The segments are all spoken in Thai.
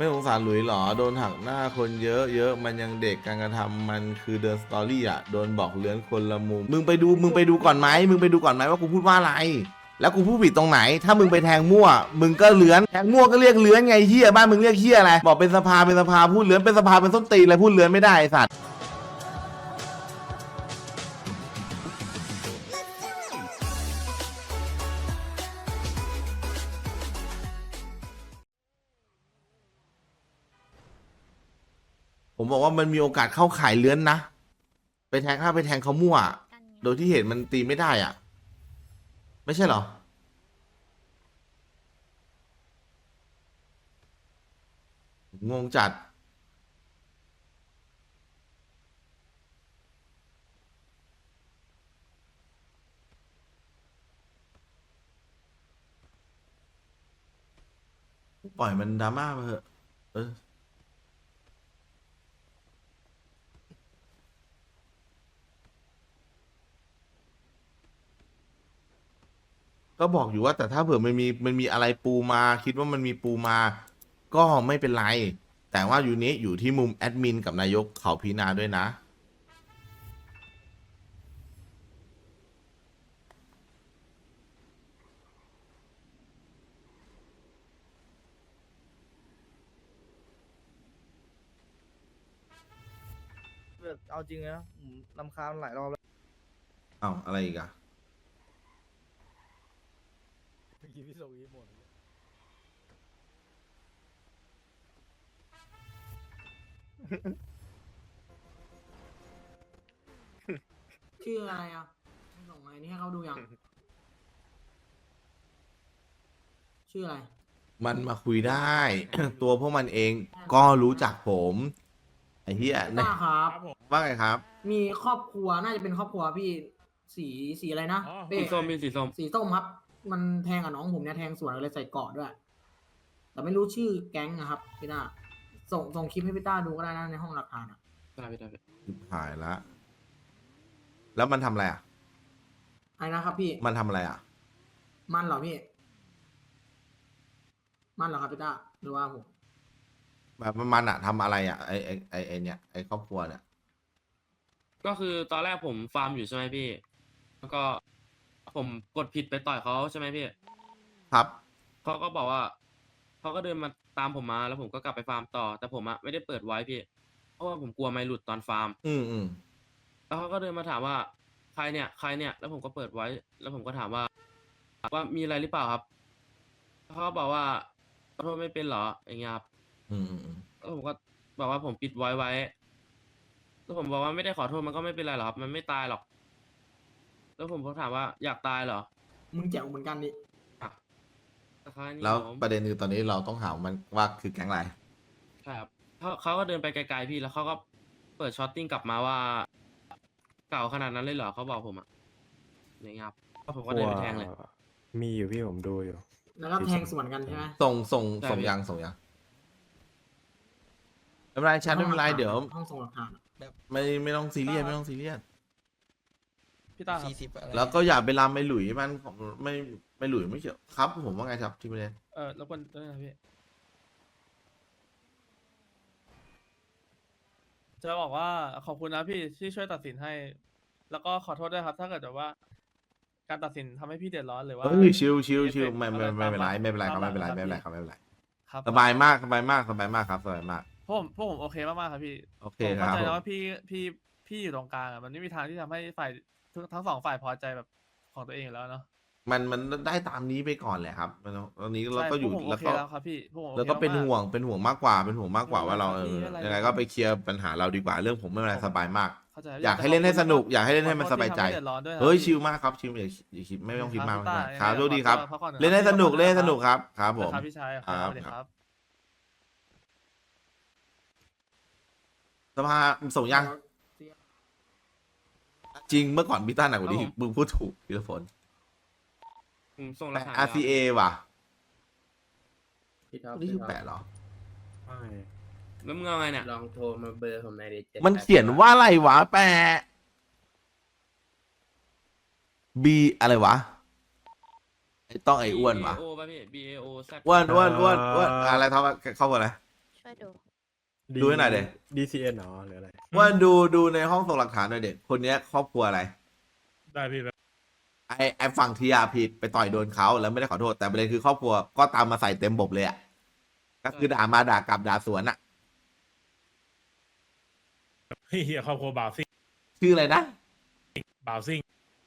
ไม่สงสารหลุยหรอ โดนหักหน้าคนเยอะเยอะมันยังเด็กการกระทำมันคือเดินสตอรี่อะ โดนบอกเลื้อนคนละมุม มึงไปดูมึงไปดูก่อนไหมมึงไปดูก่อนไหมว่ากูพูดว่าอะไร แล้วกูพูดผิดตรงไหน ถ้ามึงไปแทงมั่ว มึงก็เลื้อนแทงมั่วก็เรียกเลื้อนไงเฮียบ้านมึงเรียกเฮียอะไรบอกเป็นสภาเป็นสภาพูดเลื้อนเป็นสภาเป็นส้นตีนอะไรพูดเลื้อนไม่ได้ไอ้สัตว์ ผมบอกว่ามันมีโอกาสเข้าขายเลื้อนนะ ไปแทงถ้าไปแทงเขามั่ว โดยที่เหตุมันตีไม่ได้อะ ไม่ใช่เหรอ งงจัด ปล่อยมันดราม่าไปเถอะเออ ก็บอกอยู่ว่าแต่ถ้าเผื่อมันมีมันมีอะไรปูมา คิดว่ามันมีปูมา ก็ไม่เป็นไร แต่ว่าอยู่นี้อยู่ที่มุมแอดมินกับนายกเขาพิจารณาด้วยนะ แบบเอาจริงนะผมลำคาญหลายรอบแล้ว เอ้าอะไรอีกอะ เมื่อ กี้พี่ส่งอีหมดชื่ออะไรอะให้ส่งอะไรนี่ให้เขาดูยัง ชื่ออะไร มันมาคุยได้ ตัวพวกมันเองก็รู้จักผมไอ้เหี้ยป้าครับ ว่าไงครับ มีครอบครัวน่าจะเป็นครอบครัวพี่สีสีอะไรนะเป้สีส้มมีสีส้มสีส้มครับ มันแทงกับน้องผมเนี่ยแทงสวนเลยใส่เกาะด้วย แต่ไม่รู้ชื่อแก๊งนะครับพี่ต้าส่งส่งคลิปให้พี่ต้าดูก็ได้นะในห้องหลักฐานอะได้พี่ได้พี่ชิบหายละ แล้วมันทำอะไรอะ อะไรนะครับพี่มันทำอะไรอะ มันเหรอพี่ มันเหรอครับพี่ต้าหรือว่าผมแบบมันอะทำอะไรอะไอไอไอไอเนี่ยไอครอบครัวเนี่ยก็คือตอนแรกผมฟาร์มอยู่ใช่ไหมพี่ แล้วก็ ผมกดผิดไปต่อยเขาใช่ไหมพี่ครับ เขาก็บอกว่าเขาก็เดินมาตามผมมา แล้วผมก็กลับไปฟาร์มต่อ แต่ผมอะไม่ได้เปิดไว้พี่ เพราะว่าผมกลัวไม่หลุดตอนฟาร์ม อืมอืมแล้วเขาก็เดินมาถามว่าใครเนี่ยใครเนี่ย แล้วผมก็เปิดไว้ แล้วผมก็ถามว่า ว่ามีอะไรหรือเปล่าครับเขาก็บอกว่าขอโทษไม่เป็นเหรออย่างเงี้ยครับอืมอืมอืมแล้วผมก็บอกว่าผมปิดไว้ไว้ แล้วผมบอกว่าไม่ได้ขอโทษมันก็ไม่เป็นไรหรอกครับ มันไม่ตายหรอก แล้วผมก็ถามว่าอยากตายเหรอมึงแจ๋วเหมือนกันนี่อะแต่เขาอันนี้แล้วผมประเด็นคือตอนนี้เราต้องหามันว่าคือแก๊งอะไรใช่ครับเขาเขาก็เดินไปไกลๆพี่แล้วเขาก็เปิดช็อตติ้งกลับมาว่า เก่าขนาดนั้นเลยเหรอเขาบอกผมอะอย่างเงี้ยครับแล้วผมก็เดินไปแทงเลย มีอยู่พี่ผมดูอยู่ แล้วก็แทงสวนกันใช่ไหม ส่งส่งใช่ส่งพี่ ยังส่งยังไม่เป็นไรแชทไม่เป็นไรเดี๋ยวห้องส่งหลักฐานอะ ไม่ไม่ต้องซีเรียสไม่ต้องซีเรียส พี่ต้าครับแล้วก็อย่าไปลามไปหลุยมันผมไม่ไม่หลุยไม่เกี่ยวครับ ผมว่าไงครับที่ประเด็นเออแล้วคนด้วยนะพี่จะบอกว่าขอบคุณนะพี่ที่ช่วยตัดสินให้ แล้วก็ขอโทษด้วยครับ ถ้าเกิดแบบว่า การตัดสินทำให้พี่เดือดร้อนหรือว่าเฮ้ยชิวชิวชิวเอฟเฟกต์ไม่ไม่อะไรไม่เป็นไรตามไม่เป็นไรครับตามไม่เป็นไรหลักไม่เป็นไรครับครับไม่เป็นไรครับสบายมากสบายมากสบายมากครับสบายมาก พวกผมพวกผมโอเคมากๆครับพี่โอเคผมครัเข้าบใจผนะมว่าพี่พี่ พี่อยู่ตรงกลางอะมันไม่มีทางที่ทำให้ฝ่ายทั้งทั้งสองฝ่ายพอใจแบบของตัวเองอยู่แล้วเนาะมันมันได้ตามนี้ไปก่อนแหละครับมันตอนนี้เราใช่ก็อยู่พวผมแล้วโอเคก็แล้วครับพี่พวกผมโอคแล้วก็เป็นมากๆห่วงเป็นห่วงมากกว่าเป็นห่วงมากกว่าว่าเราเออไม่เป็นไรยังไงก็ไปเคลียร์ปัญหาเราดีกว่าเรื่องผมไม่เป็นไรผมสบายมาก เข้าใจอยากให้เล่นให้สนุกอยากให้เล่นให้มันขสอโทษบายใจที่ทำให้เดือดร้อนด้วยนะเฮ้ยพี่ชิลมากครับชิลอย่าอย่าคิดไม่ต้องคิดมากครับไม่พี่เป็นไรต้าครับยังไงโชคดีครับขอพักผ่อนหน่อยเล่นให้คสรับนุกพี่เล่นให้ขสอบคุณนุกครับครับผม ครับพี่ชายครับครับสวัสดีครับ สภาส่งยัง จริงเมื่อก่อนพี่ต้าหนักกว่านี้ครับผม มึงพูดถูกพีรพลผมส่งหลัแต่กฐาน RCA ว่ะพี่ท็อปนี่คือพี่ท็แปะเหรอแล้วมึงเอาไงเนี่ยลองโทรมาเบอร์ผมหน่อยดิ788มันเขียนว่าอะไรวะแปะ B อะไรวะไอ้ต้องไอ้อ้วนวะ B A O ป่ะพี่ B A O Z อ้วนอ้วนอ้วนอ้วนอะไรทำเข้ามาอะไร K ช่วยดู ดูให้หน่อยดิ DCN เหรอหรืออะไร ว่าดูดูในห้องส่งหลักฐานหน่อยเด็กคนเนี้ยครอบครัวอะไร ได้พี่ไอไอฝั่งทีอาผิดไปต่อยโดนเขาแล้วไม่ได้ขอโทษแต่ประเด็นคือครอบครัวก็ตามมาใส่เต็มบบเลยอะก็คือด่ามาด่ากลับด่าสวนอะ เฮียครอบครัวบ่าวซิ่งชื่ออะไรนะบ่าวซิ่ง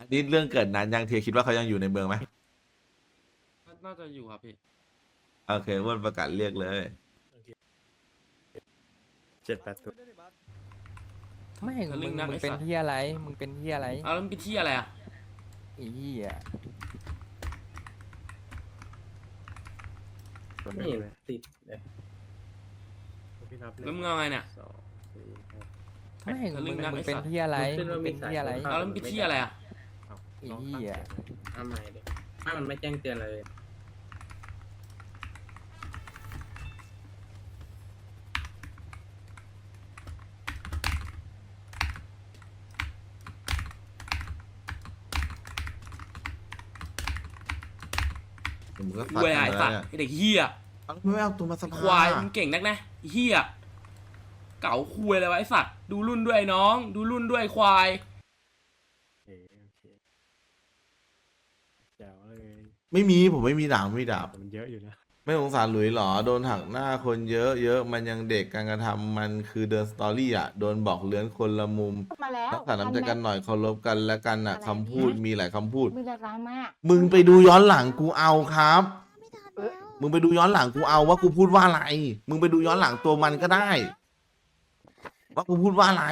อันนี้เรื่องเกิดนานยังเทียคิดว่าเขายังอยู่ในเมืองไหมน่าจะอยู่ครับพี่ โอเคอ้วันประกาศเรียกเลย เจ็ดแปดตัวไม่ทะลึ่มึงงนักมึงไอ้เป็นสัตว์ ที่อะไร มึงเป็นที่อะไรเอาแล้วมันเป็นที่อะไรอะไอ้เหี้ยตัวไม่นี้เห็นเลยติดเลยพี่นับหแล้วนึ่งมึงเอาไงเนี่ย สองสี่หกไม่ทะลึ่มึงงนักมึงไอ้เป็นสัตว์ที่อะไรขึ้นมึว่างมีเป็นสายที่อะไรโทรศัพท์เอาแล้วมันเป็นที่อะไรอะไอ้เหี้ยเอาใหม่ดิไม่มันไม่แจ้งเตือนเลย มึงก็คุยอะไรไอ้สัตว์ไอ้เด็กเฮียเอาแล้วมึงไม่เอาตัวมาสภาควายมึงเก่งนักนะไอ้เฮียเก๋าคุยอะไรวะไอ้สัตว์ดูรุ่นด้วยไอ้น้อง ดูรุ่นด้วยควายโอเคโอเคแจ๋วเลยไม่มีผมไม่มีดาบไม่มีดาบแต่มันเยอะอยู่นะ ไม่สงสารหลุยหรอ โดนหักหน้าคนเยอะเยอะมันยังเด็กการกระทำมันคือเดินสตอรี่อะ โดนบอกเลื้อนคนละมุมมาแล้วรักษาน้ำใจกันหน่อยเคารพกันและกันอะอะไรคำพูดเนี่ยมีหลายคำพูด มีดราม่ามึงไปดูย้อนหลังกูเอาครับ ไม่ทันแล้วมึงไปดูย้อนหลังกูเอาว่ากูพูดว่าอะไร มึงไปดูย้อนหลังตัวมันก็ได้ ว่ากูพูดว่าอะไร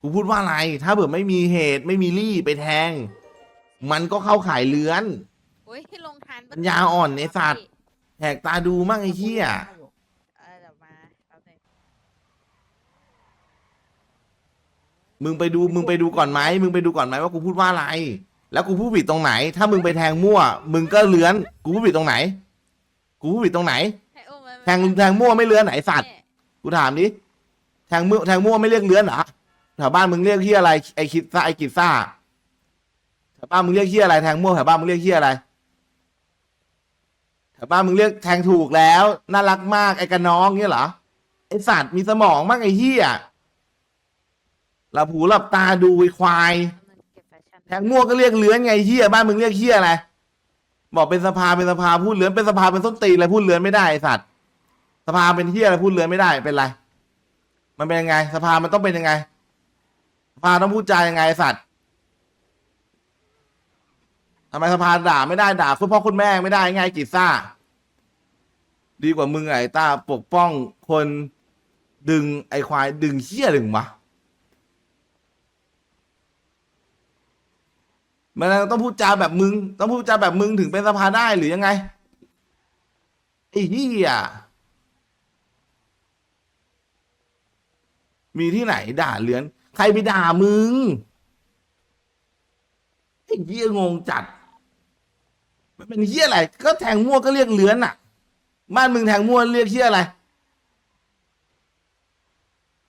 กูพูดว่าอะไร ถ้าเผื่อไม่มีเหตุไม่มีรี่ไปแทง มันก็เข้าขายเลื้อน โอ้ยลงทานปัญญาอ่อนไอ้สัตว์ แหกตาดูมั่งไอ้เหี้ยเออเดี๋ยวมาแป๊บนึงมึงไปดูมึงไปดูก่อนไหมมึงไปดูก่อนไหมว่ากูพูดว่าอะไร แล้วกูพูดผิดตรงไหน ถ้ามึงไปแทงมั่ว มึงก็เลื้อน กูพูดผิดตรงไหน กูพูดผิดตรงไหน ให้อุ้มไว้แทงแทงมั่วไม่เลื้อนไหนสัตว์แม่กูถามดิ แทงมั่วแทงมั่วไม่เรียกเลื้อนเหรอแถวบ้านมึงเรียกที่อะไร ไอคิดซ่าไอกิดซ่าแถวบ้านมึงเรียกที่อะไร แทงมั่วแถวบ้านมึงเรียกที่อะไร แถวบ้านมึงเรียกแทงถูกแล้ว น่ารักมากไอ้กระน้องเงี้ยเหรอไอสัตว์มีสมองมากไอ้เหี้ยหลับหูหลับตาดูไอ้ควาย แทงมั่วก็เรียกเลื้อนไงเหี้ยบ้านมึงเรียกเหี้ยอะไรบอกเป็นสภาเป็นสภาพูดเลื้อนเป็นสภาเป็นส้นตีนอะไรพูดเลื้อนไม่ได้ไอสัตว์สภาเป็นเหี้ยอะไรพูดเลื้อนไม่ได้เป็นไรมันเป็นยังไง สภามันต้องเป็นยังไง สภาต้องพูดจายังไงไอ้สัตว์ ทำไมสภาด่าไม่ได้ด่าคุณพ่อคุณแม่ไม่ได้ไงไอ้กิซ่า ดีกว่ามึงไอ้ตาปกป้องคนดึงไอ้ควายดึงเหี้ยดึงวะมันต้องพูดจาแบบมึง ต้องพูดจาแบบมึงถึงเป็นสภาได้หรือยังไงไอ้เหี้ยมีที่ไหนด่าเลือน ใครไปด่ามึงไอ้เหี้ยงงจัด เป็นเหี้ยอะไร ก็แทงมั่วก็เรียกเลือนอะบ้านมึงแทงมั่วเรียกเหี้ยอะไร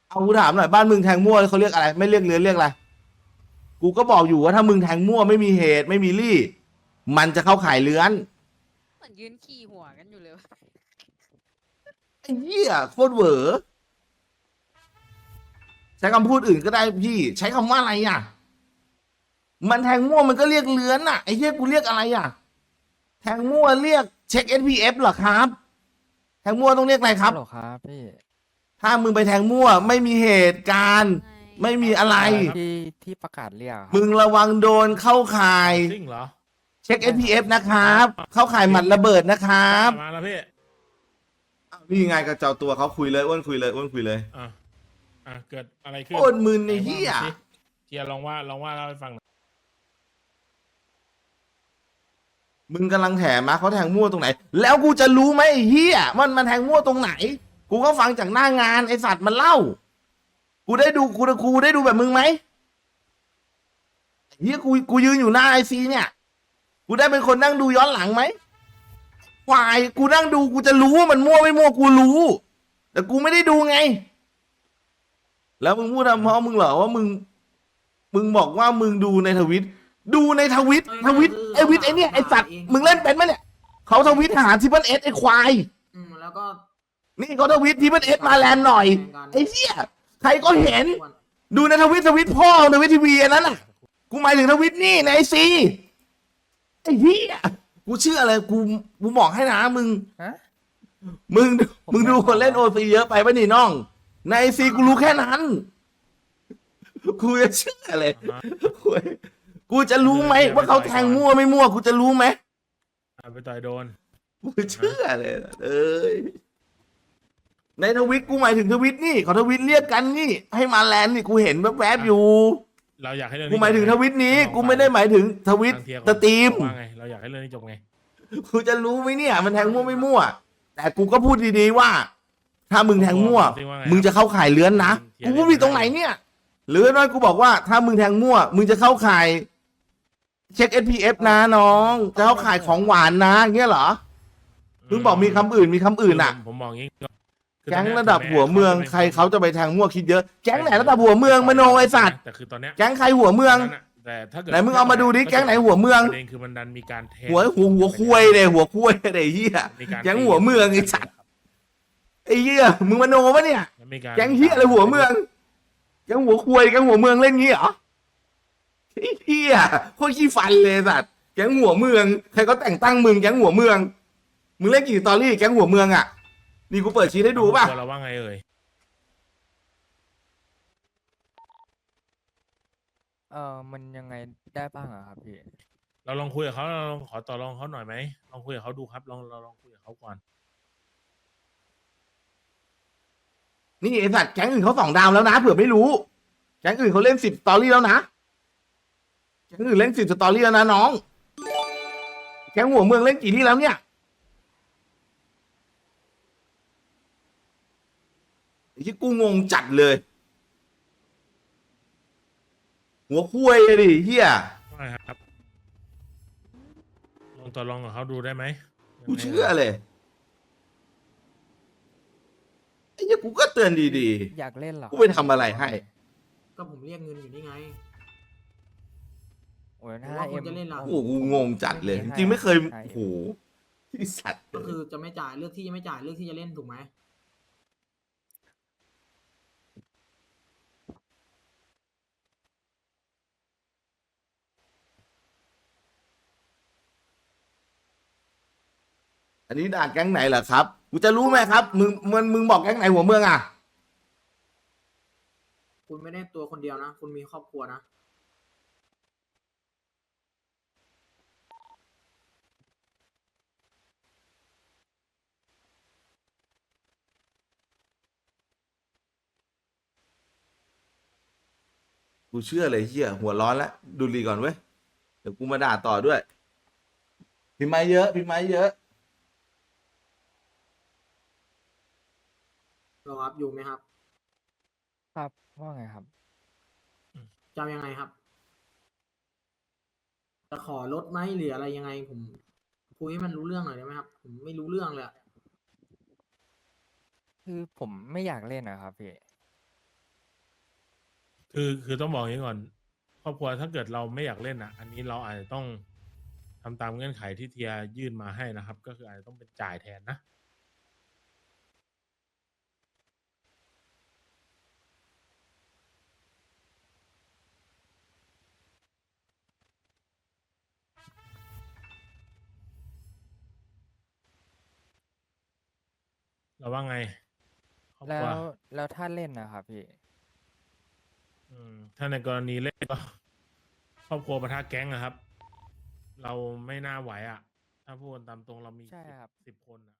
เอากูถามหน่อยบ้านมึงแทงมั่วเขาเรียกอะไร ไม่เรียกเลือนเรียกอะไร กูก็บอกอยู่ว่าถ้ามึงแทงมั่วไม่มีเหตุไม่มีรี่ มันจะเข้าขายเลือนเหมือนยืนขี่หัวกันอยู่เลยไอ้เหี้ยโคตรเหวอใช้คำพูดอื่นก็ได้พี่ ใช้คำว่าอะไรอะ มันแทงมั่วมันก็เรียกเลื้อนอะไอ้เหี้ยกูเรียกอะไรอะ แทงมั่วเรียกเช็ค SPF เหรอครับ แทงมั่วต้องเรียกอะไรครับ ฮัลโหลครับพี่ถ้ามึงไปแทงมั่วไม่มีเหตุการณ์ ไม่มีอะไร ที่ที่ประกาศเรียกอะครับมึงระวังโดนเข้าข่าย ซิ่งเหรอเช็ค SPF นะครับ เข้าข่ายหมัดระเบิดนะครับมาแล้วพี่นี่ไงกระเจ้าตัวเขาคุยเลยอ้วนคุยเลยอ้วนคุยเลย อะอะเกิดอะไรขึ้นโคตรมึนไอ้เหี้ย ไหนว่ามาสิเจียร์ลองว่าลองว่าเล่าให้ฟังหน่อย มึงกำลังแถมาเขาแทงมั่วตรงไหน แล้วกูจะรู้ไหมไอ้เฮียมันมันแทงมั่วตรงไหน กูก็ฟังจากหน้างานไอสัตว์มันเล่า กูได้ดูกูกูได้ดูแบบมึงไหมเฮียกูกูยืนอยู่หน้าไอซีเนี่ย กูได้เป็นคนนั่งดูย้อนหลังไหมควายกูนั่งดูกูจะรู้ว่ามันมั่วไม่มั่วกูรู้ แต่กูไม่ได้ดูไง แล้วมึงพูดทำเพราะมึงเหรอว่ามึง มึงบอกว่ามึงดูในทวิต ดูในทวิตทวิตไอวิตไอเนี่ยไอสัตว์มึงเล่นเป็นไหมเนี่ยเขาทวิตหาทิปเปิลเอสไอควายอืมแล้วก็นี่ก็ทวิตที่มันเอสมาแลนด์หน่อยไอ้เหี้ยใครก็เห็น ดูในทวิตทวิตพ่อทวิตทีวีอันนั้นน่ะกูหมายถึงทวิตนี่ในไอซีไอ้เหี้ยกูเชื่อเลยกูกูบอกให้นะมึงฮะมึงผมมึงดูไม่คนเล่นบโออกซีเยอะไปปะนี่น้อง ในไอซีกูรู้แค่นั้นกูจะเชื่อเลยอ่า กูกูจะรู้ไหมว่าเขาแทงมั่วไม่มั่วกูจะรู้ไหมอะไปต่อยโดน กูเชื่อเลยเอ้ยในทวิตกูหมายถึงทวิตนี่ขอทวิตเรียกกันนี่ ให้มาแลนด์นี่กูเห็นแวบๆอยู่ เราอยากให้เรื่องกูนี้หมายถึงจทบไวิตนี้ลองกูไม่ได้หมายถึงทวิตฟังเทียสตรีม ว่าไงเราอยากให้เรื่องนี้จบไงกูจะรู้ไหมเนี่ย มันแทงมั่วไม่มั่ว แต่กูก็พูดดีๆว่า ถ้ามึงแทงมั่ว ซิว่าไงมึงจะเข้าข่ายเลื้อนนะเทียกูบพูดผิดตรงไหนเนี่ย หรือน้อยกูบอกว่าถ้ามึงแทงมั่ว มึงจะเข้าข่าย เช็ค SPF นะน้องจะเข้าข่ายของหวานนะอย่างเงี้ยเหรอมึงบอกมีคำอื่นมีคำอื่นอะ ผมผมบอกงี้คือแก๊งตอนเนี้ยระดับถึแหัวเมืองขาจะใครเขาจะไปแทงมั่วคิดเยอะแก๊งไหนระดับหัวเมืองมโนไอสัตว์แต่คือตอนเนี้ยแก๊งใครหัวเมืองนั่นน่ะแต่ถ้าเกิดไหนมึงเอามาดูดิแก๊งไหนหัวเมือง ประเด็นคือมันดันมีการแทงหัวหัวหัวคุยเลยหัวคุยเลยเฮียมีการแก๊งหัวเมืองไอ้สัตว์ ไอ้เหี้ยมึงมโนปะเนี่ย แล้วมีาร แก๊งเฮียอะไรหัวเมือง แก๊งหัวคุยแก๊งหัวเมืองเล่นงี้เหรอ ไอ้เฮียโคตรขี้ฟันเลยสัตว์แก๊งหัวเมืองใครก็แต่งตั้งมึงแก๊งหัวเมือง มึงเล่นกี่สตอรี่แก๊งหัวเมืองอะนี่กูเปิดชีทให้ดูป่ะตัวเราว่าไงเอ่ยเออมันยังไงได้บ้างอะครับพี่ เราลองคุยกับเขาเราลองขอต่อรองเขาหน่อยไหมลองคุยกับเขาดูครับลองเราลองคุยกับเขาก่อนนี่ไอ้สัตว์แก๊งอื่นเขาสองดาวแล้วนะเผื่อไม่รู้ แก๊งอื่นเขาเล่นสิบสตอรี่แล้วนะ แก๊งอื่นเล่นสิบสตอรี่แล้วนะน้อง แก๊งหัวเมืองเล่นกี่ที่แล้วเนี่ยไอ้ที่กูงงจัดเลย หัวคุยเลยดิเฮียว่าไงครับ ลองต่อรองกับเขาดูได้ไหมกูเชื่อเลยไอ้เหี้ยกูก็เตือนดีอยากเล่นเหรอกูไปทำอะไรให้ ก็ผมเรียกเงินอยู่นี่ไง โอ้ยผมถ้าว่าเอ็คุณมจะเล่นเหรอๆโอ้โหกูงงจัดเลยจให้ริงๆไม่เคยให้โอ้โหที่สัตว์ ก็คือจะไม่จ่ายเลือกที่จะไม่จ่ายเลือกที่จะเล่นถูกไหมอันนี้ด่าแก๊งไหนเหรอครับ กูจะรู้ไหมครับ มึงมึงมึงบอกแก๊งไหนหัวเมืองอะ คุณไม่ได้ตัวคนเดียวนะ คุณมีครอบครัวนะ กูเชื่อเลยเฮียหัวร้อนแล้วดูรีก่อนเว้ยเดี๋ยวกูมาด่าต่อด้วย พิมพ์มาเยอะ พิมพ์มาเยอะรอครับอยู่ไหมครับครับว่าไงครับ จะเอายังไงครับ จะขอลดไหมหรืออะไรยังไง ผมคุยให้มันรู้เรื่องหน่อยได้ไหมครับ ผมไม่รู้เรื่องเลยอะคือผมไม่อยากเล่นนะครับพี่ คือคือต้องบอกอย่างนี้ก่อน ครอบครัวถ้าเกิดเราไม่อยากเล่นอะ อันนี้เราอาจจะต้องทำตามเงื่อนไขที่เทียยื่นมาให้นะครับ ก็คืออาจจะต้องเป็นจ่ายแทนนะ เราว่าไงครอบคแล้รัววแล้วถ้าเล่นนะครับพี่ ถ้าในกรณีเล็กก็ครอบครัวปะทะแก๊งนะครับ เราไม่น่าไหวอะถ้าพูดกันตามตรงเรามีสิบคนอะ